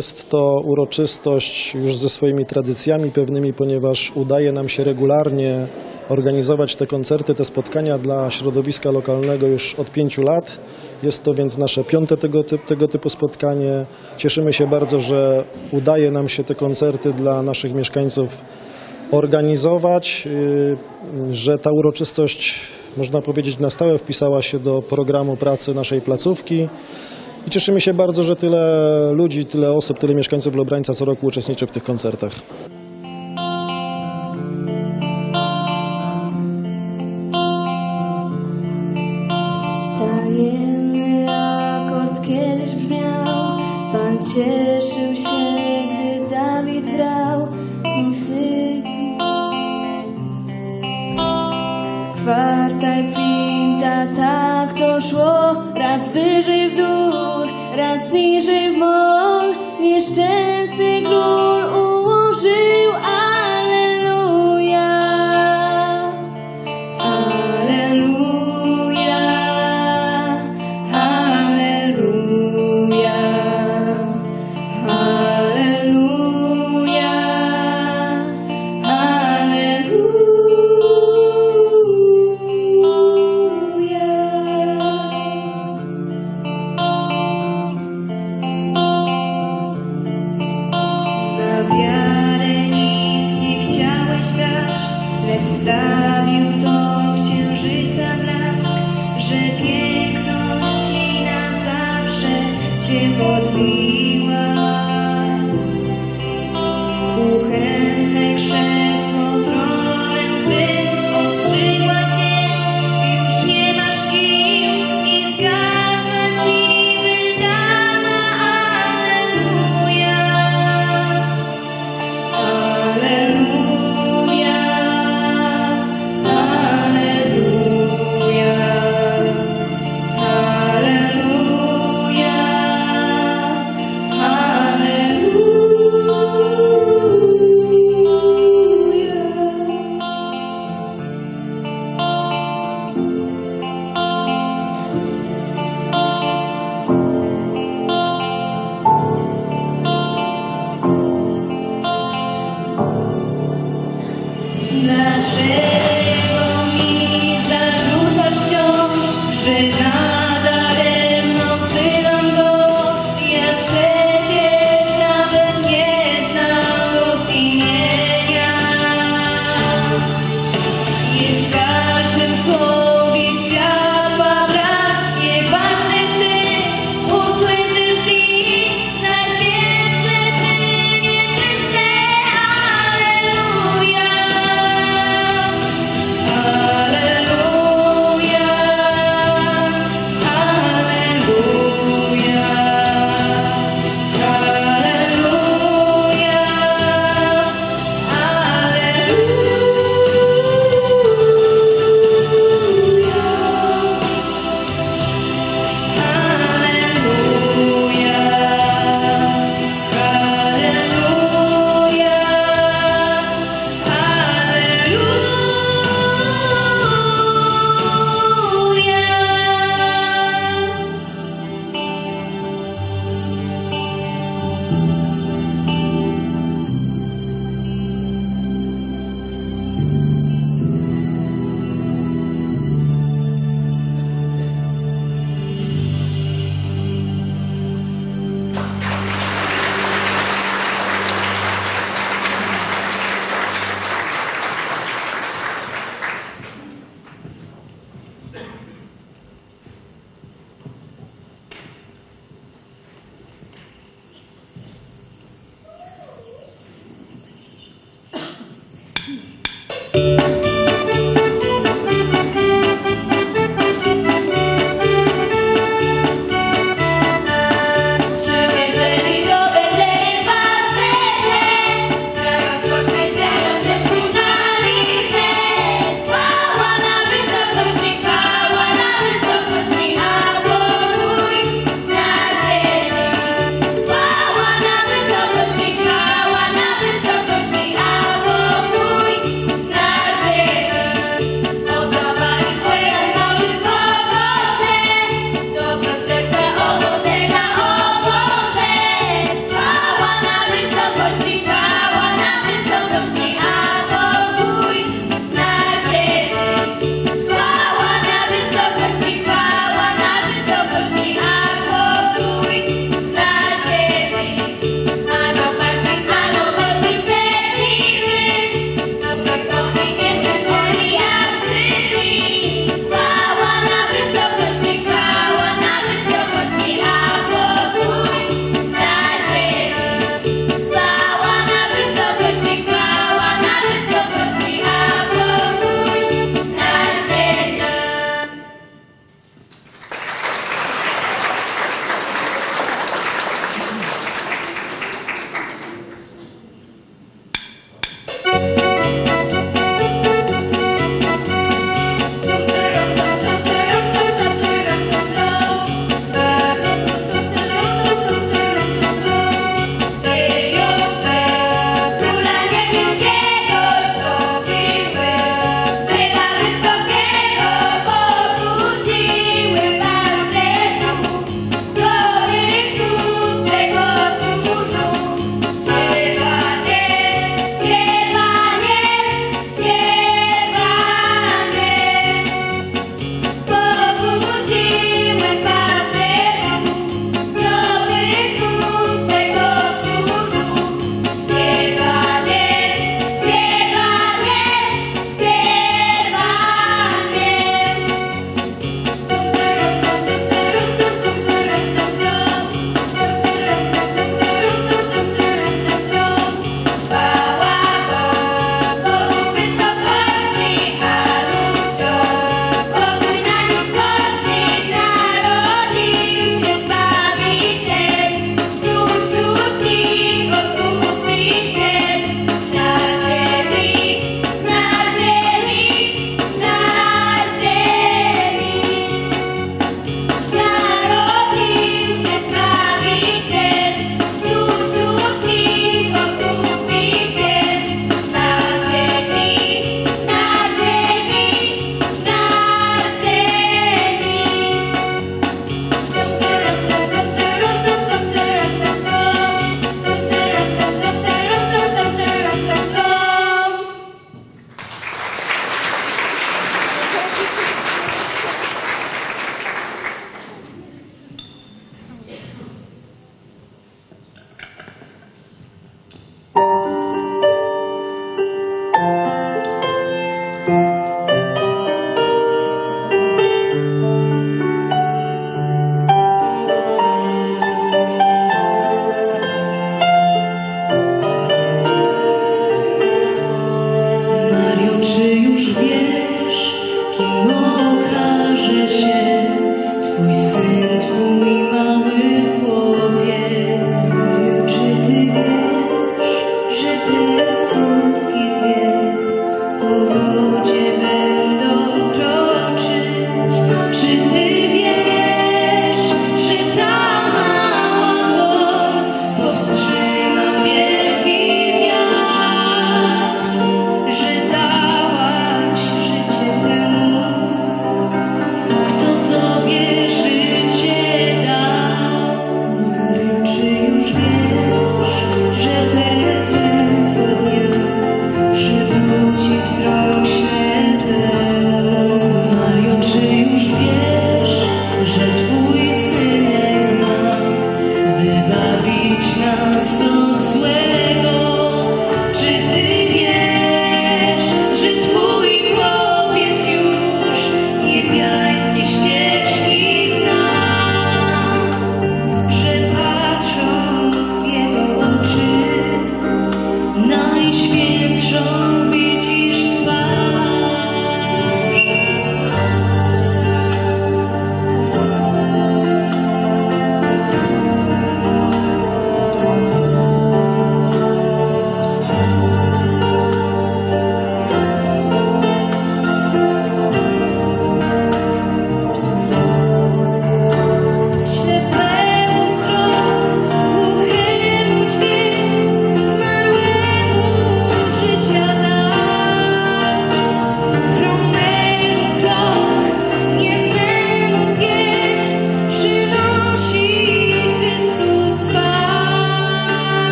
Jest to uroczystość już ze swoimi tradycjami pewnymi, ponieważ udaje nam się regularnie organizować te koncerty, te spotkania dla środowiska lokalnego już od pięciu lat. Jest to więc nasze piąte tego, tego typu spotkanie. Cieszymy się bardzo, że udaje nam się te koncerty dla naszych mieszkańców organizować, yy, że ta uroczystość, można powiedzieć, na stałe wpisała się do programu pracy naszej placówki. I cieszymy się bardzo, że tyle ludzi, tyle osób, tyle mieszkańców Lobrańca co roku uczestniczy w tych koncertach. Tajemny akord kiedyś brzmiał. Pan cieszył się, gdy Dawid brał muzyki Kwarta i kwinta, tak to szło Raz wyżej w dół, raz niżej w mol Nieszczęsny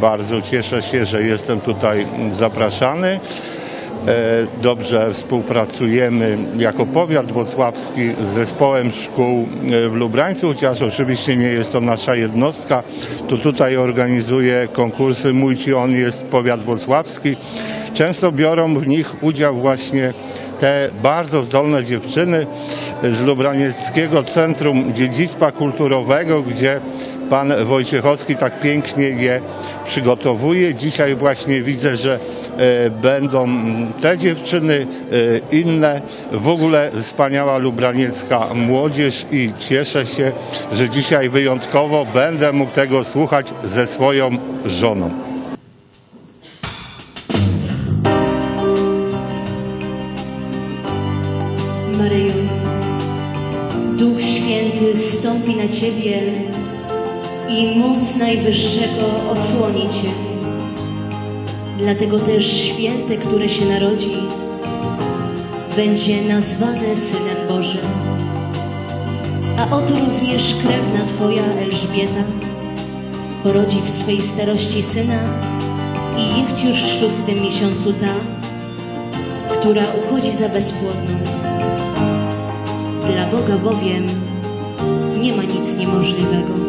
Bardzo cieszę się, że jestem tutaj zapraszany. E, Dobrze współpracujemy jako powiat włocławski z zespołem szkół e, w Lubrańcu, chociaż oczywiście nie jest to nasza jednostka. To tutaj organizuje konkursy Mój Ci On jest powiat włocławski. Często biorą w nich udział właśnie te bardzo zdolne dziewczyny z Lubranieckiego Centrum Dziedzictwa Kulturowego, gdzie pan Wojciechowski tak pięknie je przygotowuje. Dzisiaj właśnie widzę, że e, będą te dziewczyny, e, inne. W ogóle wspaniała lubraniecka młodzież i cieszę się, że dzisiaj wyjątkowo będę mógł tego słuchać ze swoją żoną. Maryjo, Duch Święty stąpi na Ciebie i moc Najwyższego osłoni Cię. Dlatego też święte, które się narodzi, będzie nazwane Synem Bożym. A oto również krewna Twoja Elżbieta porodzi w swej starości syna i jest już w szóstym miesiącu ta, która uchodzi za bezpłodną. Dla Boga bowiem nie ma nic niemożliwego.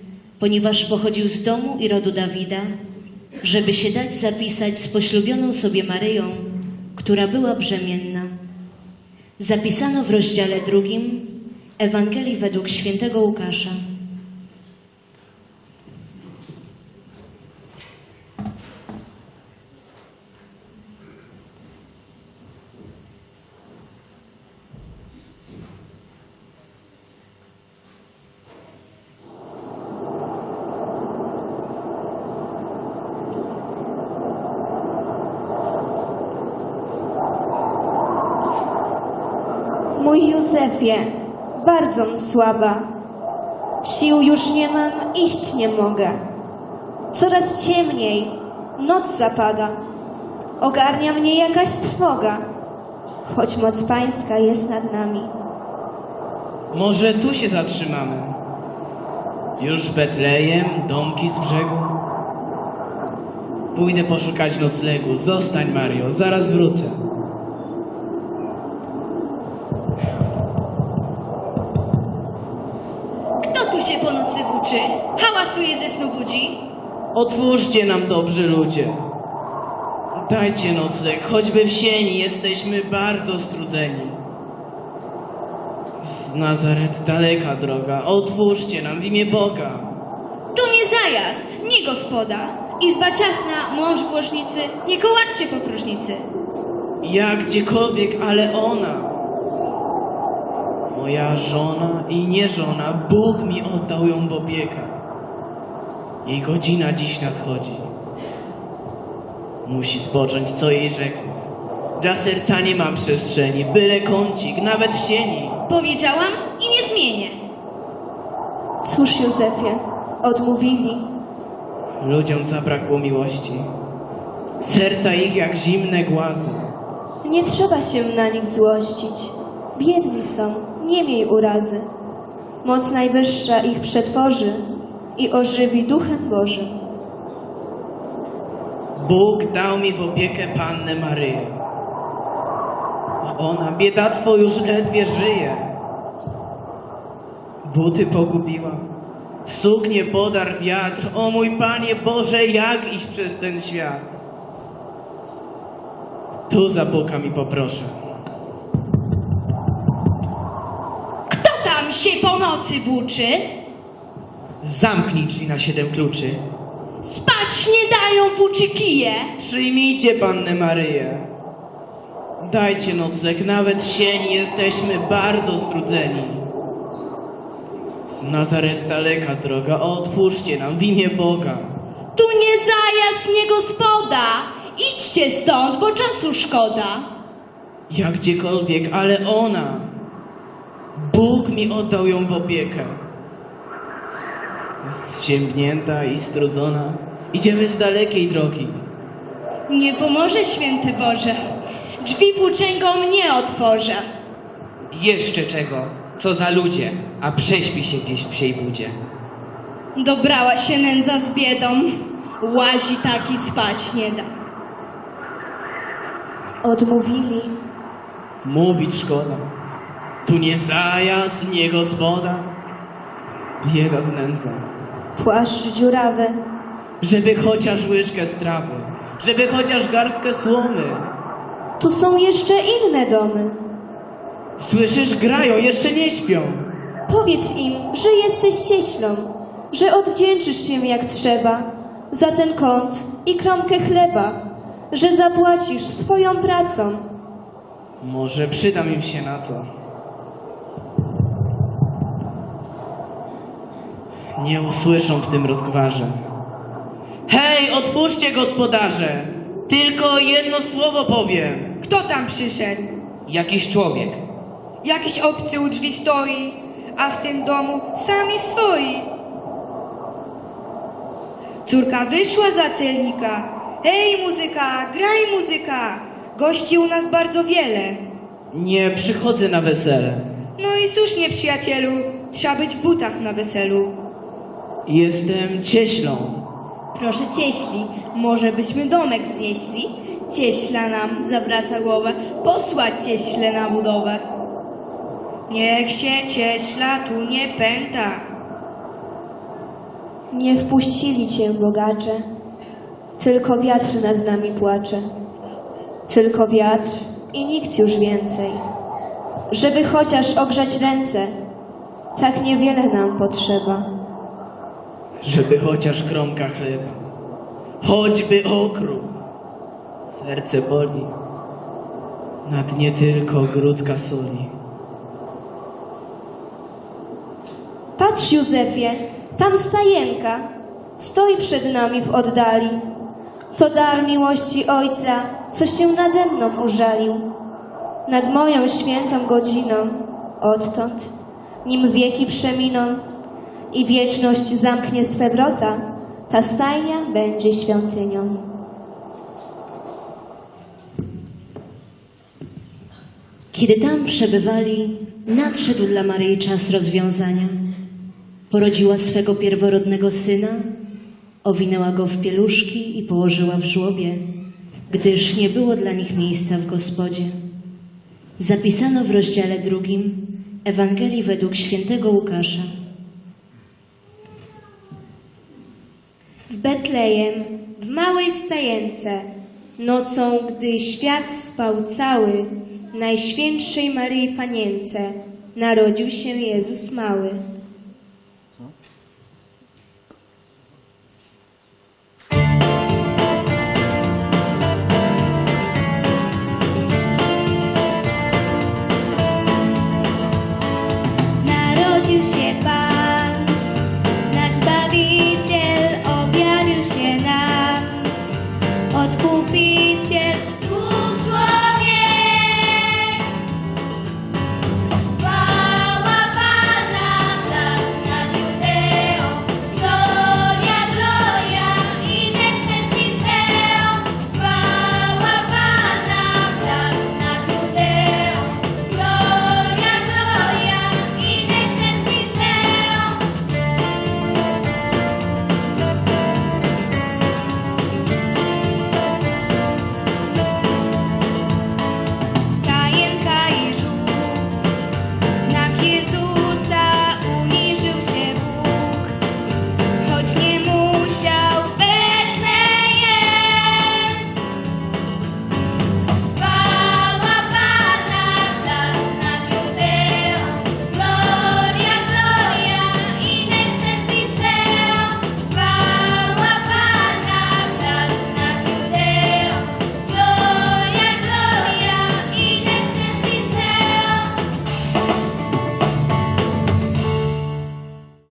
ponieważ pochodził z domu i rodu Dawida, żeby się dać zapisać z poślubioną sobie Maryją, która była brzemienna. Zapisano w rozdziale drugim Ewangelii według świętego Łukasza. Mój Józefie, bardzo słaba. Sił już nie mam, iść nie mogę. Coraz ciemniej, noc zapada. Ogarnia mnie jakaś trwoga, choć moc Pańska jest nad nami. Może tu się zatrzymamy. Już Betlejem, domki z brzegu. Pójdę poszukać noclegu. Zostań, Mario, zaraz wrócę. Kto tu się po nocy włóczy? Hałasuje Otwórzcie nam, dobrzy ludzie. Dajcie nocleg, choćby w sieni, jesteśmy bardzo strudzeni. Z Nazaret daleka droga, otwórzcie nam w imię Boga. Tu nie zajazd, nie gospoda. Izba ciasna, mąż w łożnicy, nie kołaczcie po próżnicy. Ja gdziekolwiek, ale ona. Moja żona i nie żona, Bóg mi oddał ją w opiekę. Jej godzina dziś nadchodzi. Musi spocząć, co jej rzeknę. Dla serca nie ma przestrzeni, byle kącik, nawet w sieni. Powiedziałam i nie zmienię. Cóż, Józefie, odmówili. Ludziom zabrakło miłości. Serca ich jak zimne głazy. Nie trzeba się na nich złościć. Biedni są, nie miej urazy. Moc Najwyższa ich przetworzy i ożywi Duchem Bożym. Bóg dał mi w opiekę Pannę Maryję. A ona biedactwo już ledwie żyje. Buty pogubiła. W suknię podarł wiatr. O mój Panie Boże, jak iść przez ten świat? Tu za Boga mi poproszę. Kto tam się po nocy włóczy? Zamknij drzwi na siedem kluczy. Spać nie dają włóczy kije. Przyjmijcie Pannę Maryję. Dajcie nocleg, nawet sieni jesteśmy bardzo strudzeni. Z Nazaret daleka droga, otwórzcie nam w imię Boga. Tu nie zajazd, nie gospoda. Idźcie stąd, bo czasu szkoda. Jak gdziekolwiek, ale ona. Bóg mi oddał ją w opiekę. Jest ziębnięta i strudzona. Idziemy z dalekiej drogi. Nie pomoże święty Boże. Drzwi włóczęgom nie otworzę. Jeszcze czego? Co za ludzie, a prześpi się gdzieś w psiej budzie. Dobrała się nędza z biedą. Łazi taki spać nie da. Odmówili, Mówić szkoda. Tu nie zajazd, nie gospoda. Bieda znędza. płaszcz dziurawy, Żeby chociaż łyżkę strawy. Żeby chociaż garstkę słomy. tu są jeszcze inne domy. Słyszysz, grają, jeszcze nie śpią. Powiedz im, że jesteś cieślą, że odwdzięczysz się jak trzeba za ten kąt i kromkę chleba, że zapłacisz swoją pracą. Może przydam im się na co. Nie usłyszą w tym rozgwarze. Hej, otwórzcie gospodarze! Tylko jedno słowo powiem. Kto tam przyszedł? Jakiś człowiek. Jakiś obcy u drzwi stoi, a w tym domu sami swoi. Córka wyszła za celnika. Hej, muzyka, graj muzyka! Gości u nas bardzo wiele. Nie przychodzę na wesele. No i słusznie, przyjacielu, trzeba być w butach na weselu. Jestem cieślą. Proszę cieśli, może byśmy domek znieśli? Cieśla nam zawraca głowę, posłać cieśle na budowę. Niech się cieśla tu nie pęta. Nie wpuścili cię bogacze, tylko wiatr nad nami płacze. Tylko wiatr i nikt już więcej. Żeby chociaż ogrzać ręce, tak niewiele nam potrzeba. Żeby chociaż kromka chleba. Choćby okruch. Serce boli. Na dnie tylko grudka soli. Patrz, Józefie, tam stajenka stoi przed nami w oddali. To dar miłości Ojca, co się nade mną użalił. Nad moją świętą godziną, odtąd, nim wieki przeminą i wieczność zamknie swe wrota, ta stajnia będzie świątynią. Kiedy tam przebywali, nadszedł dla Maryi czas rozwiązania. Porodziła swego pierworodnego syna, owinęła go w pieluszki i położyła w żłobie, gdyż nie było dla nich miejsca w gospodzie. Zapisano w rozdziale drugim Ewangelii według świętego Łukasza. Betlejem, w małej stajence, nocą, gdy świat spał cały, Najświętszej Maryi Panience, narodził się Jezus mały.